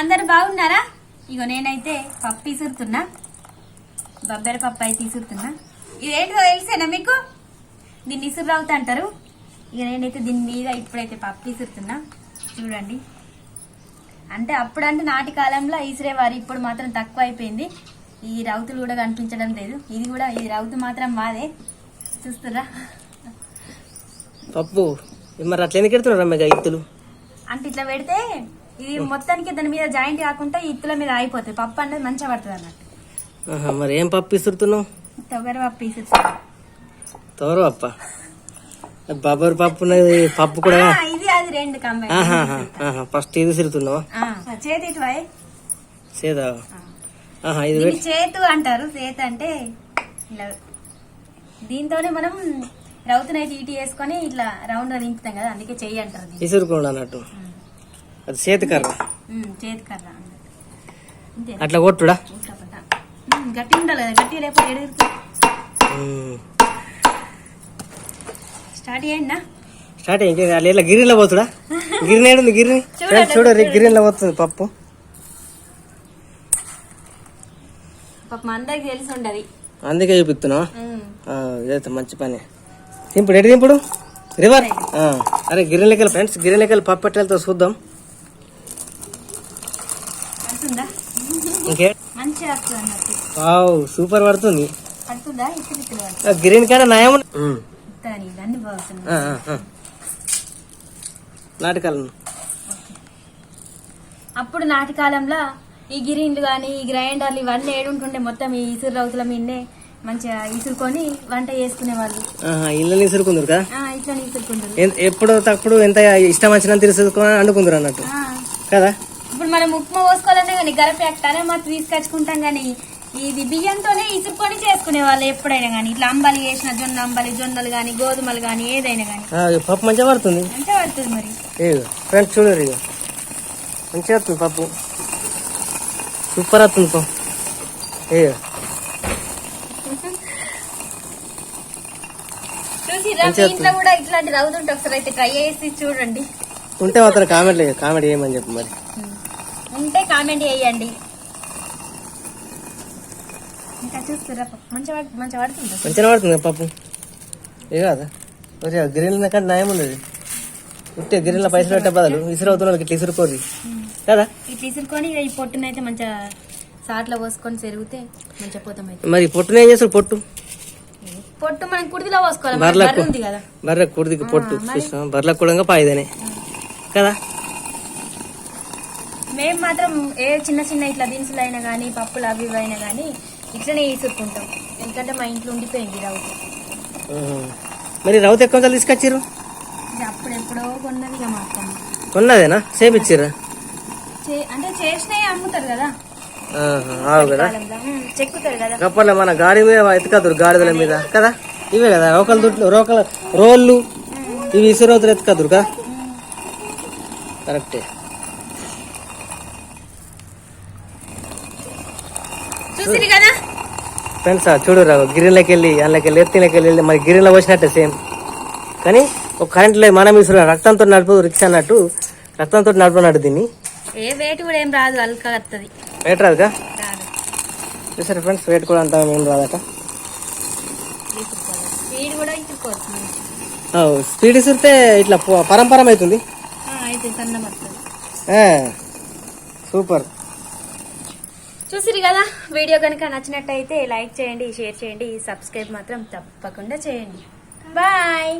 అందరు బాగున్నారా? ఇగో నేనైతే పప్పు ఇసురుతున్నా బొబ్బరి పప్పు అయితే ఇసురుతున్నా ఇదేంటిదో తెలిసేనా మీకు? దీన్ని ఇసురు రావుతా అంటారు. ఇక నేనైతే దీని మీద ఇప్పుడైతే పప్పు ఇసురుతున్నా చూడండి. అంటే అప్పుడంటే నాటి కాలంలో ఇసిరేవారు ఇప్పుడు మాత్రం తక్కువ అయిపోయింది ఈ రౌతులు కూడా కనిపించడం లేదు. ఇది కూడా ఈ రౌతు మాత్రం మాదే చూస్తురా పప్పు. మరి అట్లా ఎందుకు ఇత్తులు? అంటే ఇట్లా పెడితే ఇది మొత్తానికి దాని మీద జాయింట్ కాకుండా ఇత్తుల మీద అయిపోతుంది పప్పు అనేది మంచిగా పడుతుంది అన్నట్టు. మరి ఏం పప్పు ఇస్తున్నావు తొగరి పప్పు ఇసురుతున్నా. తోరు పప్ప? బబ్బర్ పప్పు పప్పు కూడా ఇది అది రెండు కంబైన్ ఫస్ట్ ఇది సిరుతున్నావా చేతి ఆహా ఇది చేతు అంటారు. చేతు అంటే ఇలా దీంతోనే మనం రౌతునైతే ఇటు వేసుకొని ఇట్లా రౌండ్గా దింపుతాం కదా అందుకే చెయ్యి అంటారు. ఇసురుకోండి అన్నట్టు. అది చేతి కర్ర. ఉమ్, చేతి కర్ర అన్నట్టు అంతే. అట్లా కొట్టుడా? గట్టిగా ఉండాలి గట్టి లేకపోతే. స్టార్ట్ చేయండి. స్టార్ట్ ఇట్లా గిరిలో పోతుడా? గిరిని ఏడుంది గిరిని చూడరు గిరిలో పోతుంది పప్పు. పాపం అందరికి తెలిసి ఉండదు. అందుకే చూపిస్తున్నావా మంచి పని. దింపుడు ఎటు దింపుడు? రివర్ అరే గిరిలెక్కలు ఫ్రెండ్స్ గిరిలెక్కలు పప్పు ఎట్లతో చూద్దాం పడుతుందా ఇంకే? వావ్ సూపర్ పడుతుంది. గిరిని కాడ నయం. నాటకాలను అప్పుడు నాటి కాలంలో ఈ గిరిండ్లు కానీ ఈ గ్రైండర్లు ఇవన్నీ ఏడుంటుండే మొత్తం ఈ ఇసురు రౌతుల మీదనే మంచిగా ఇసురుకొని వంట చేసుకునే వాళ్ళు ఇళ్ళని ఇసురుకుందరు కదా ఆ, ఇట్లా ఇసురుకుంటారు. ఎన్- ఎప్పుడు తప్పుడు ఎంత ఇష్టం వచ్చినా తీసుకొని అండుకుందరు అన్నట్టు. ఆ, కదా? ఇప్పుడు మనం ఉప్మా పోసుకోవాలన్నా కానీ గరపెట్టానే మాత్రం తీసుకొచ్చుకుంటాం కానీ ఇది బియ్యంతోనే ఇసురుకొని చేసుకునే వాళ్ళు ఎప్పుడైనా కానీ ఇట్లా అంబలి చేసిన జొన్న అంబలి జొన్నలు కానీ గోధుమలు కానీ ఏదైనా కానీ పప్పు మంచిగా పడుతుంది పడుతుంది మరి. ఫ్రెండ్స్ చూడరు మంచిగా వస్తుంది పప్పు. సూపర్ వస్తుంది పప్పు. ఏ. ఇంట్లో కూడా ఇట్లాంటి ఒకసారి అయితే ట్రై చేసి చూడండి. ఉంటే మాత్రం కామెంట్ కామెడీ చేయమని చెప్పు మరి. ఉంటే కామెంట్ చేయండి. ఇంకా చూస్తారా మంచిగా పడు- మంచిగా పడుతుందా మంచిగా పడుతుంది పప్పు ఏ కాదా? గిరిల కంటే న్యాయం ఉండదు ఉంటే గిరిల పైసలు పెట్టే బదులు ఇసురవుతున్న వాళ్ళకి ఇట్లా ఇసురుకోరు కదా? ఇట్లా ఇసురుకొని ఈ పొట్టునైతే మంచిగా సాట్లో పోసుకొని చెరిగితే మంచిగా పోతాం మరి పొట్టునే ఏం చేస్తారు పొట్టు? పొట్టు మనం కుడిదిలో పోసుకోవాలి. బర్రె కుడిదికి పొట్టు. చూసినా బర్రెలకు కూడా పాయిదేనే. కదా? మేము మాత్రం ఏ చిన్న చిన్న ఇట్లా దినుసులు అయినా కానీ పప్పులు అవి ఇవి అయినా కానీ ఇట్లనే ఇసురుకుంటాం ఎందుకంటే మా ఇంట్లో ఉండిపోయింది రౌతు. మరి రౌత్ ఎక్కువ ఇది అప్పుడు ఎప్పుడో కొన్నది ఇక మా అత్తమ్మ. అంటే చేసినవి అమ్ముతారు కదా. ఆవు కదా. చెక్కుతారు కదా. మన గాడి మీద ఎత్తుకదురు గాడిదల మీద. కదా? ఇవే కదా? రోకల దుట్లు రోకల రోళ్ళు. ఇవి ఇసురవుతులు ఎత్తుకదురు కదా కరెక్టే. చూసిరు కదా? ఫ్రెండ్స్ చూడురా గిరిలోకి వెళ్ళి అందులోకి వెళ్ళి ఎత్తిలోకి వెళ్ళి మరి గిరిలో వచ్చినట్టే సేమ్. కానీ ఒక కరెంట్ లేదు మనం ఇసురు రక్తంతో నడుపు రిక్షా అన్నట్టు రక్తంతో నడపనట్టు దీన్ని. ఏ వేటు కూడా ఏం రాదు అల్క వస్తుంది వేట రాదుగా? రాదు. చూసారు ఫ్రెండ్స్ వేట కూడా అంత ఏం రాదట. స్పీడ్ కూడా స్పీడ్ ఇసురితే ఇట్లా పరంపరం అవుతుంది. సూపర్. చూసిరు కదా? వీడియో కనుక నచ్చినట్టయితే లైక్ చేయండి షేర్ చేయండి సబ్స్క్రైబ్ మాత్రం తప్పకుండా చేయండి. బాయ్!